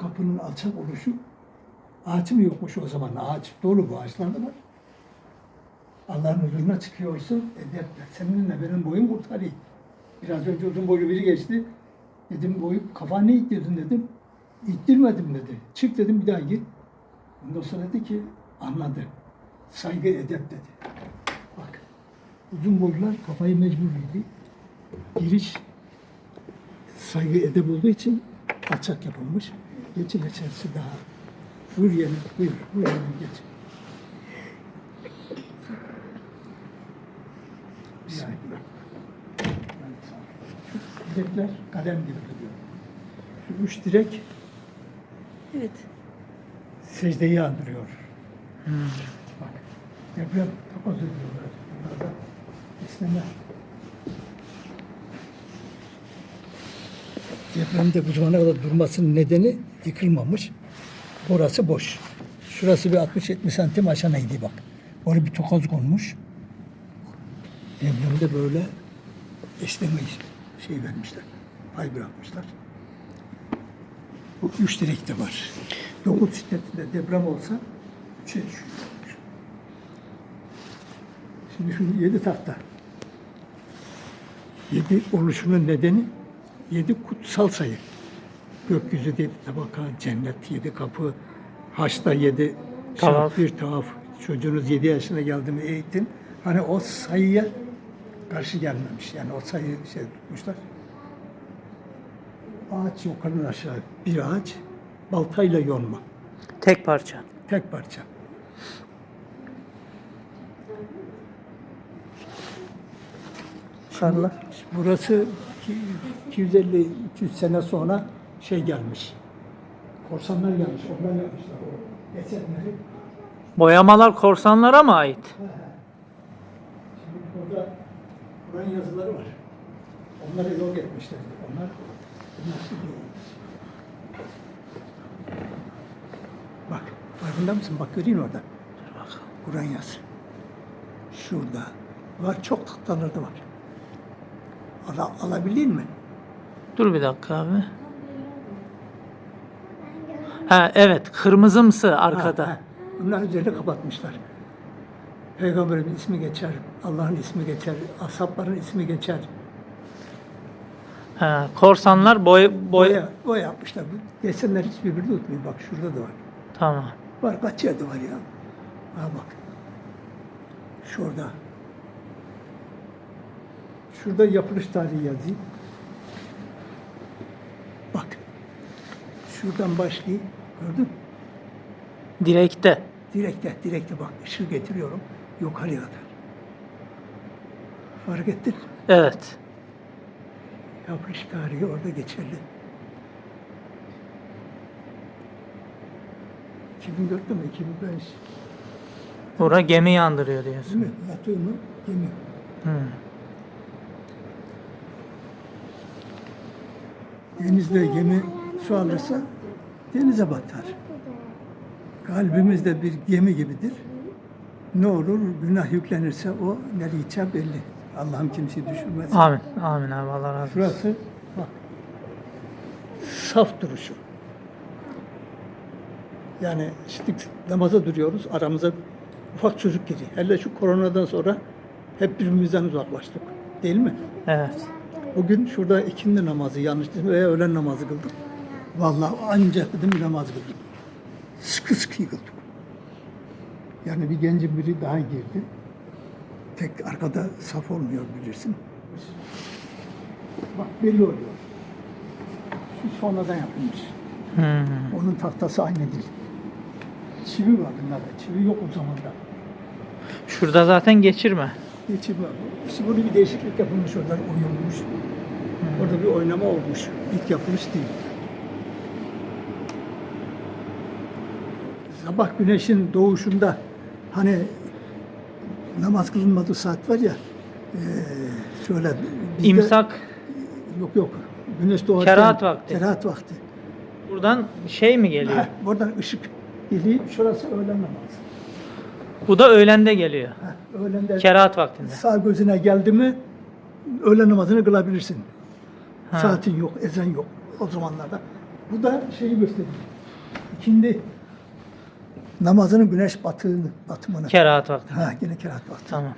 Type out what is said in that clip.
kapının alçak oluşu ağaç mı yokmuş o zaman? Ağaç dolu bu ağaçlar da var. Allah'ın huzuruna çıkıyorsun. Edepler. Seninle benim boyum kurtarayım. Biraz önce uzun boylu biri geçti. Dedim boyu kafan ne ittirdin dedim. İttirmedim dedi. Çık dedim bir daha git. Ondan sonra dedi ki anladı. Saygı edep dedi. Bak uzun boylular kafayı mecbur yedi. Giriş saygı edep olduğu için alçak yapılmış. Geçin içerisi daha. Buyur yeğenim, buyur, buyur yeğenim geç. Bismillah. Şu direkler kalem gibi duruyor. Şu üç direk Evet. secdeyi andırıyor. Bak, deprem takoz ediyorlar. Bunlarda esneme. Depremde bu zamana kadar durmasının nedeni yıkılmamış. Burası boş. Şurası bir 60-70 santim aşağıydı bak. Oraya bir tokoz konmuş. Depremde böyle esneme şey vermişler. Pay bırakmışlar. Bu üç direkte var. Dokuz şiddetinde deprem olsa üçe. Şimdi şu yedi tahta. Yedi oluşunun nedeni yedi kutsal sayı. Gökyüzü yedi tabaka, cennet yedi kapı, haçta yedi Tavaf. şart bir tavaf. Çocuğunuz yedi yaşına geldi mi eğitim. Hani o sayıya karşı gelmemiş. Yani o sayıyı şey tutmuşlar. Ağaç yukarıdan aşağı bir ağaç baltayla yonma. Tek parça. Tek parça. Karlar. Burası 250-300 sene sonra şey gelmiş. Korsanlar gelmiş, onlar yapmışlar o eserleri. Boyamalar korsanlara mı ait? Şimdi burada Kur'an yazıları var. Onları yok etmişler. Onlar nasıl değil. Bak, farkında mısın? Bak göreyim orada. Kur'an yazı. Şurada. Var, çok tahtalarda var. Ala, alabildin mi? Dur bir dakika abi. Ha evet kırmızımsı arkada. Ha, ha. Bunlar üzerine kapatmışlar. Peygamberin ismi geçer, Allah'ın ismi geçer, ashabların ismi geçer. Ha, korsanlar boy boy Boya, boya yapmışlar. Bu Desenler hiçbirbirini tutmuyor. Bak şurada da var. tamam. Var kaç yerde var ya. Ha bak. Şurada. Şurada yapılış tarihi yazayım. Bak. Şuradan başlayayım. Gördün mü? Direkte. Direkte, direkte bak ışığı getiriyorum yukarıya kadar. Fark ettin mi? Evet. Yapılış tarihi orada geçerli. 2004'te mi? 2005 Bura gemi yandırıyor değil diyorsun. mi? Yatıyor mu? Gemi. Hı. Denizde gemi su alırsa denize batar. Kalbimiz de bir gemi gibidir. Ne olur günah yüklenirse o nereye gideceği belli. Allah'ım kimseyi düşürmez. Amin. Amin abi Allah razı olsun. Şurası bak. Saf duruşu. Yani şimdi namaza duruyoruz. Aramıza ufak çocuk giriyor. Hele şu koronadan sonra hep birbirimizden uzaklaştık. Değil mi? Evet. Bugün şurada ikindi namazı yanlış veya öğlen namazı kıldık. Vallahi ancak dedim bir namaz kıldık. Sıkı sıkı kıldık. Yani bir gencin biri daha girdi. Tek arkada saf olmuyor bilirsin. Bak belli oluyor. Şu sonradan yapılmış. Hı. Onun tahtası aynı değil. Çivi var bunlarda. Çivi yok o zamanda. Şurada zaten geçirme. Geçivi var. İşte burada bir değişiklik yapılmış oradan oyulmuş. Orada bir oynama olmuş. İlk yapılış değil. Sabah güneşin doğuşunda hani namaz kılınmadığı saat var ya eee şöyle bizde- İmsak yok yok güneş doğarken Kerahat vakti. kerahat vakti. buradan şey mi geliyor? Ha, buradan ışık geliyor. Şurası öğlen namazı. Bu da öğlende geliyor. Öğlende Kerahat vaktinde. sağ gözüne geldi mi öğlen namazını kılabilirsin. Ha. Saatin yok, ezan yok o zamanlarda. Bu da şeyi gösteriyor. İkindi namazının güneş batığını, batımını. Kerahat vakti. Ha yine kerahat vakti. Tamam.